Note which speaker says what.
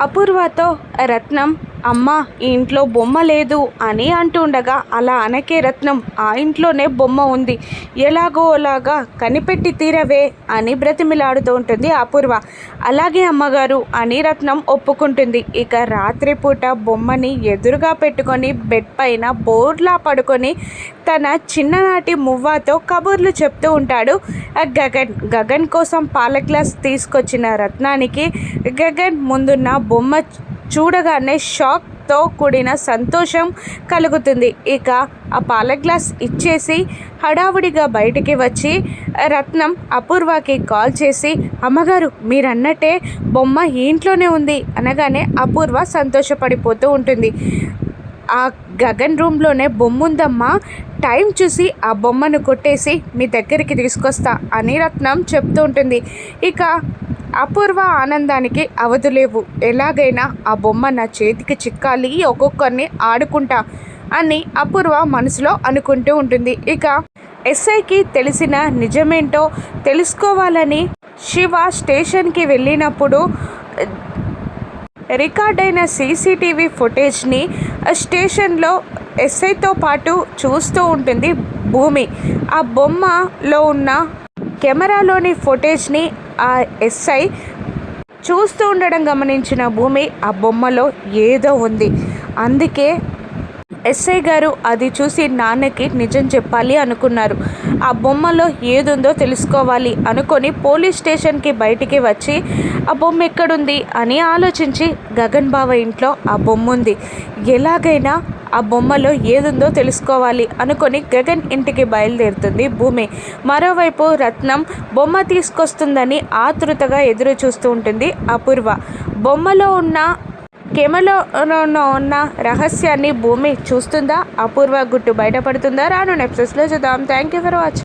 Speaker 1: అపూర్వతో రత్నం అమ్మ ఈ ఇంట్లో బొమ్మ లేదు అని అంటుండగా అలా అనకే రత్నం ఆ ఇంట్లోనే బొమ్మ ఉంది. ఎలాగో అలాగా కనిపెట్టి తీరవే అని బ్రతిమిలాడుతూ ఉంటుంది అపూర్వ. అలాగే అమ్మగారు అని రత్నం ఒప్పుకుంటుంది. ఇక రాత్రిపూట బొమ్మని ఎదురుగా పెట్టుకొని బెడ్ పైన బోర్లా పడుకొని తన చిన్ననాటి మువ్వతో కబుర్లు చెప్తూ ఉంటాడు. ఆ గగన్ గగన్ కోసం పాల గ్లాస్ తీసుకొచ్చిన రత్నానికి గగన్ ముందున్న బొమ్మ చూడగానే షాక్తో కూడిన సంతోషం కలుగుతుంది. ఇక ఆ పాల గ్లాస్ ఇచ్చేసి హడావుడిగా బయటికి వచ్చి రత్నం అపూర్వకి కాల్ చేసి అమ్మగారు మీరన్నట్టే బొమ్మ ఇంట్లోనే ఉంది అనగానే అపూర్వ సంతోషపడిపోతూ ఉంటుంది. ఆ గగన్ రూమ్లోనే బొమ్మ ఉందమ్మా టైం చూసి ఆ బొమ్మను కొట్టేసి మీ దగ్గరికి తీసుకొస్తా అని రత్నం చెప్తూ ఉంటుంది. ఇక అపూర్వ ఆనందానికి అవధులేవు. ఎలాగైనా ఆ బొమ్మ నా చేతికి చిక్కాలి ఒక్కొక్కరిని ఆడుకుంటా అని అపూర్వ మనసులో అనుకుంటూ ఉంటుంది. ఇక ఎస్ఐకి తెలిసిన నిజమేంటో తెలుసుకోవాలని శివ స్టేషన్కి వెళ్ళినప్పుడు రికార్డ్ అయిన సీసీటీవీ ఫుటేజ్ని స్టేషన్లో ఎస్ఐతో పాటు చూస్తూ ఉంటుంది భూమి. ఆ బొమ్మలో ఉన్న కెమెరాలోని ఫుటేజ్ని ఆ ఎస్ఐ చూస్తూ ఉండడం గమనించిన భూమి ఆ బొమ్మలో ఏదో ఉంది. అందుకే ఎస్ఐ గారు అది చూసి నాన్నకి నిజం చెప్పాలి అనుకున్నారు. ఆ బొమ్మలో ఏదుందో తెలుసుకోవాలి అనుకొని పోలీస్ స్టేషన్కి బయటికి వచ్చి ఆ బొమ్మ ఎక్కడుంది? అని ఆలోచించి గగన్ బావ ఇంట్లో ఆ బొమ్మ ఉంది ఎలాగైనా ఆ బొమ్మలో ఏదుందో తెలుసుకోవాలి అనుకొని గగన్ ఇంటికి బయలుదేరుతుంది భూమి. మరోవైపు రత్నం బొమ్మ తీసుకొస్తుందని ఆతృతగా ఎదురు చూస్తూ ఉంటుంది అపూర్వ. బొమ్మలో ఉన్న కెమెరాలో ఉన్న రహస్యాన్ని భూమి చూస్తుందా? అపూర్వ గుట్టు బయటపడుతుందా? రాను నెప్సెస్లో చూద్దాం. Thank you for watching